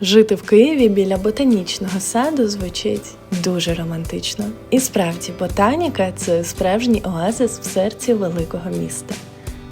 Жити в Києві біля ботанічного саду звучить дуже романтично. І справді, ботаніка це справжній оазис в серці великого міста.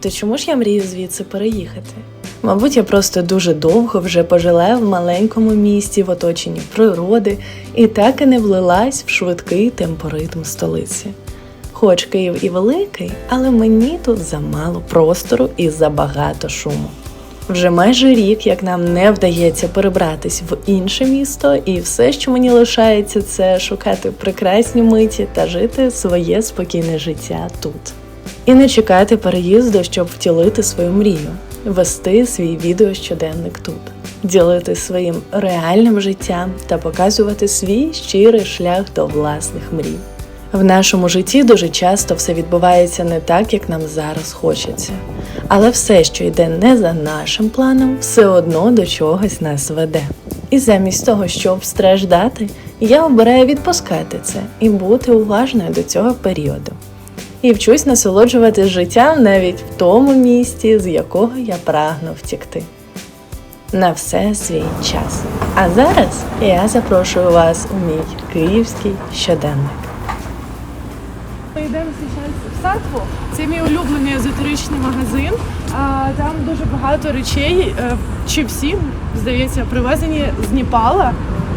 То чому ж я мрію звідси переїхати? Мабуть, я просто дуже довго вже пожила в маленькому місті в оточенні природи і так і не влилась в швидкий темпоритм столиці. Хоч Київ і великий, але мені тут замало простору і забагато шуму. Вже майже рік, як нам не вдається перебратись в інше місто, і все, що мені лишається, це шукати прекрасні миті та жити своє спокійне життя тут. І не чекати переїзду, щоб втілити свою мрію, вести свій відеощоденник тут, ділити своїм реальним життям та показувати свій щирий шлях до власних мрій. В нашому житті дуже часто все відбувається не так, як нам зараз хочеться. Але все, що йде не за нашим планом, все одно до чогось нас веде. І замість того, щоб страждати, я обираю відпускати це і бути уважною до цього періоду. І вчусь насолоджуватись життям навіть в тому місті, з якого я прагну втікти. На все свій час. А зараз я запрошую вас у мій київський щоденник. Ми садку. Це мій улюблений езотеричний магазин. Там дуже багато речей, е, чи всі, здається, привезені з Непала.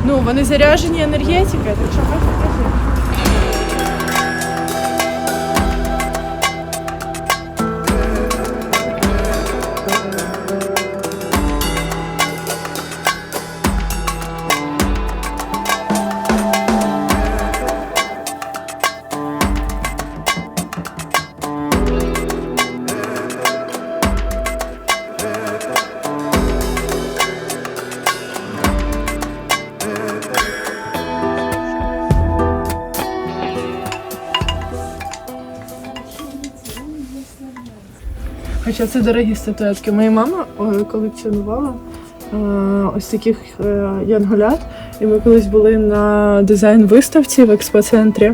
Ну, вони заряжені енергетикою, так що можна кажи. Хоча це дорогі статуетки. Моя мама е, колекціонувала е, ось таких е, янголят. І ми колись були на дизайн-виставці в експоцентрі,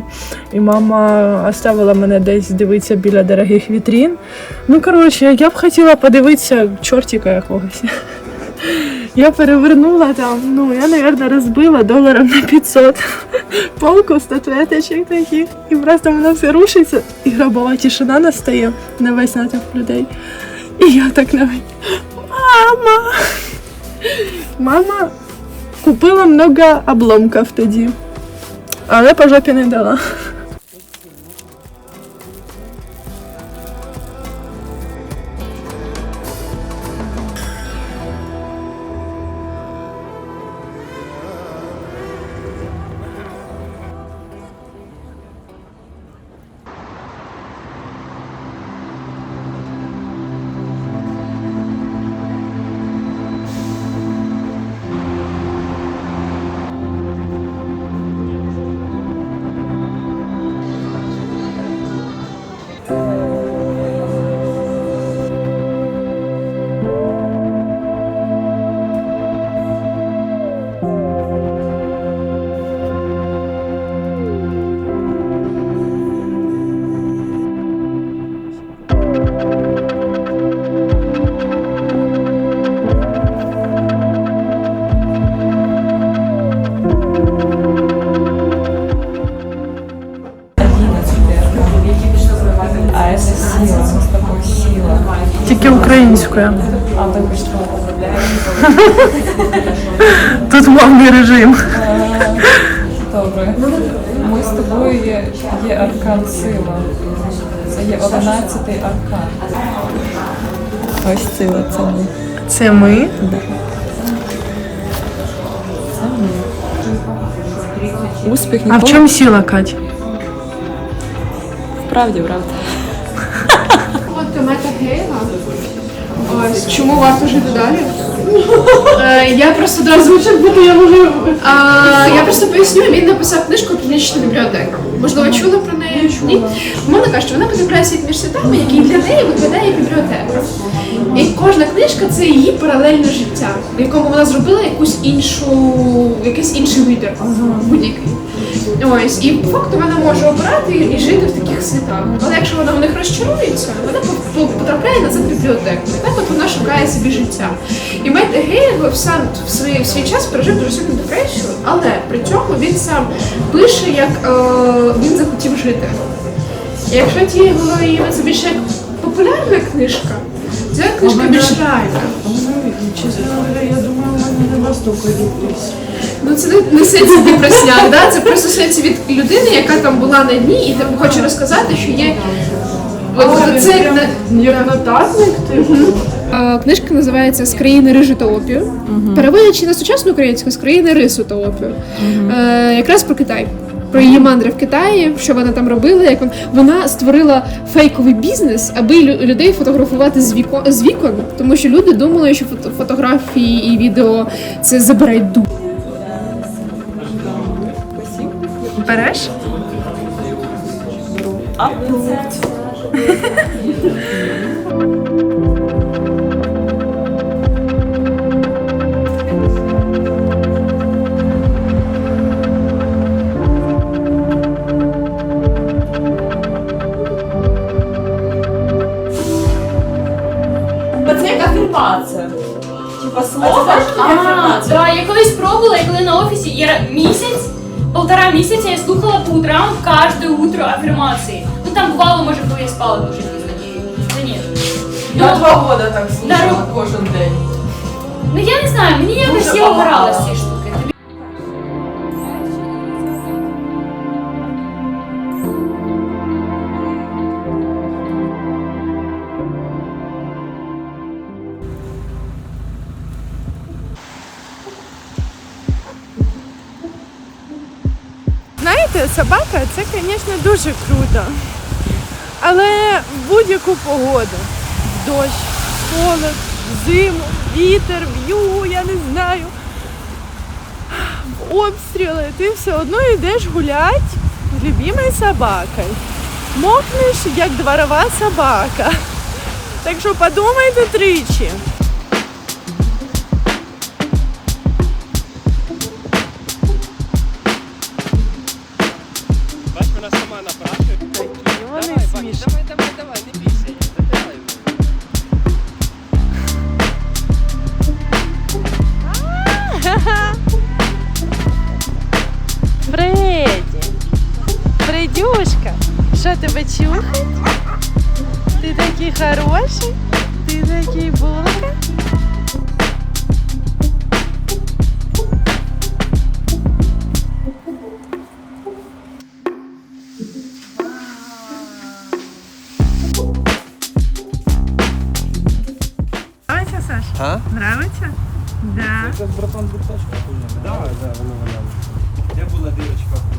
і мама оставила мене десь дивитися біля дорогих вітрін. Ну, коротше, я б хотіла подивитися чортика якогось. Я перевернула там, ну, я, мабуть, розбила доларів на 500 полку статуеточок таких. І просто воно все рушиться, і гробова тишина настає на весь натовп людей. І я так навіть мама. Мама купила много обломків тоді, але по жопі не дала. Що? Тут мовний режим. Добре. Ми з тобою є, є аркан сила. Це є одинадцятий аркан. Ось сила це ми. Це ми. Успіх А в ніколи чому сила, Кать? правді, правда. От комета Гейла. Ось чому варто жити далі? Е, Я просто одразу звучить, бо я можу. А, Я просто поясню, він написав книжку Клінічна бібліотека. Можливо, чули про неї? Ні? Мовно кажучи, вона потрапляє світ між світами, який для неї виглядає бібліотека. І кожна книжка це її паралельне життя, в якому вона зробила якусь іншу, якийсь інший вибір будь-який. Ось, і по факту вона може обирати і жити в таких світах. Але якщо вона в них розчарується, вона по- по- потрапляє назад в бібліотеку. І так от вона шукає собі життя. І Мед Гейл сам в свій, в свій час пережив дуже сильну депресію, але при цьому він сам пише, як е, він захотів жити. І якщо ті герої це більше як популярна книжка, ця книжка більш реальна. Я думаю, у мене не настільки депресія. Ну це не, сенсі депресняк, да? це просто сенсі від людини, яка там була на дні, і типу хоче розказати, що є. От, от це як на- Як нотатник, типу. Книжка називається З країни рижу та опію. Переводячи на сучасну українську з країни рису та опію. Е, якраз про Китай. Про її мандри в Китаї, що вона там робила, як вона, вона створила фейковий бізнес, аби лю- людей фотографувати з вікон, з вікон, тому що люди думали, що фото, фотографії і відео це забирають дух. Береш? Це місяця я слухала по утрам кожне утро афірмації. Ну там бувало, може, коли я спала дуже пізно. і- Та ні. Ну, Я два года так слухала Дару- кожен день. ну я не знаю, мені якось Дуже я обирала багато. Знаєте, собака це, звісно, дуже круто. Але в будь-яку погоду. В дощ, в холод, в зиму, вітер, в'югу, я не знаю. В обстріли, ти все одно йдеш гулять з любимою собакою. Мокнеш, як дворова собака. Так що подумайте тричі. Що тебе чухать? Ти такий хороший, ти такий булка. Нравится, Саш? А? Нравится? Да. Це братан двухтачка. Давай, да, воно воно. Де була дирочка?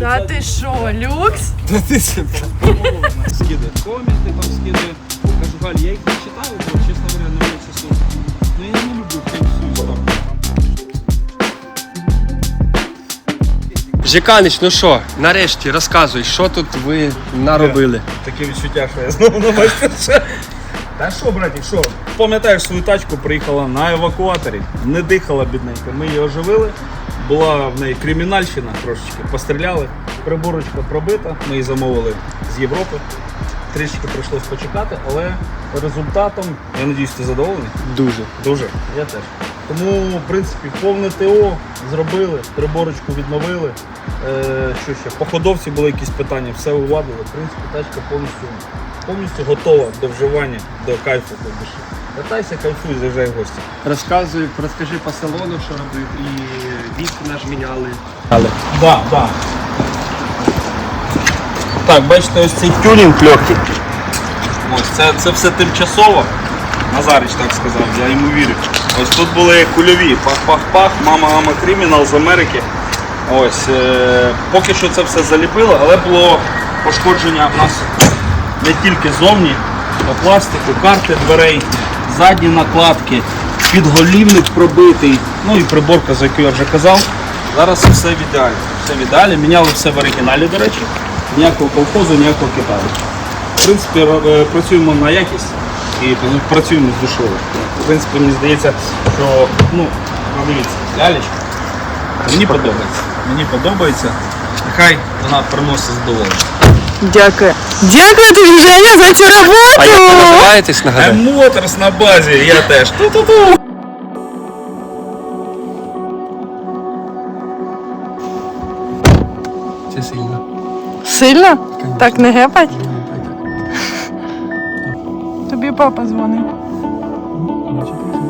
Та ти що, люкс? Та ти Скидає коменти, там скидає. Кажу, Галь, я їх не читаю, бо, чесно говоря, немає часу. Ну я не люблю всю історію. Жеканич, ну що, нарешті розказуй, що тут ви наробили? Таке відчуття, що я знову на майстерше. Та що, братик, що? Пам'ятаєш свою тачку, приїхала на евакуаторі, не дихала бідненько. Ми її оживили. Була в неї кримінальщина трошечки, постріляли. Приборочка пробита, ми її замовили з Європи. Трішечки прийшлось почекати, але результатом, я надіюсь, ти задоволений? Дуже. Дуже, я теж. Тому, в принципі, повне ТО зробили, приборочку відновили. Е, що ще? По ходовці були якісь питання, все уладили. В принципі, тачка повністю, повністю готова до вживання, до кайфу. тобто. Катайся, кайфуй, заїжджай в гості. Розказуй, розкажи по салону, що робив, і віск наш міняли. Да, да. Так, бачите, ось цей тюнінг легкий. Ось це, це все тимчасово. Назарич так сказав, я йому вірю. Ось тут були кульові. Пах-пах-пах, мама мама кримінал з Америки. Ось, е, поки що це все заліпило, але було пошкодження у нас не тільки зовні, по пластику, карти дверей, задні накладки, підголівник пробитий, ну і приборка, за яку я вже казав. Зараз все в ідеалі. Все в ідеалі. Міняли все в оригіналі, до речі. Ніякого колхозу, ніякого Китаю. В принципі, е, працюємо на якість і працюємо з душою. В принципі, мені здається, що ну, дивіться, лялечка. Мені подобається. Мені подобається. Нехай вона приносить задоволення. Дякую. Дякую тобі, Женя, за цю А як ви роботу! називаєтесь на базі, я теж. Ту-ту-ту. Це сильно. Сильно? Так не гепать? Тобі папа дзвонить. 我去看看。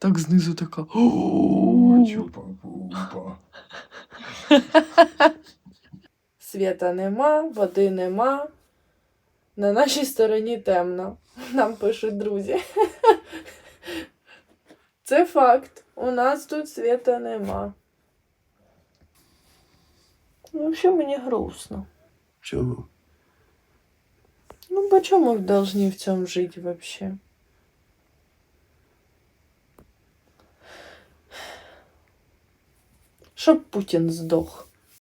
Так знизу така. Світа нема, води нема. На нашій стороні темно. Нам пишуть друзі. Це факт. У нас тут світа нема. Ну, взагалі мені грустно. Чому? Ну, почему мы должны в цьому жити вообще? Щоб Путін здох.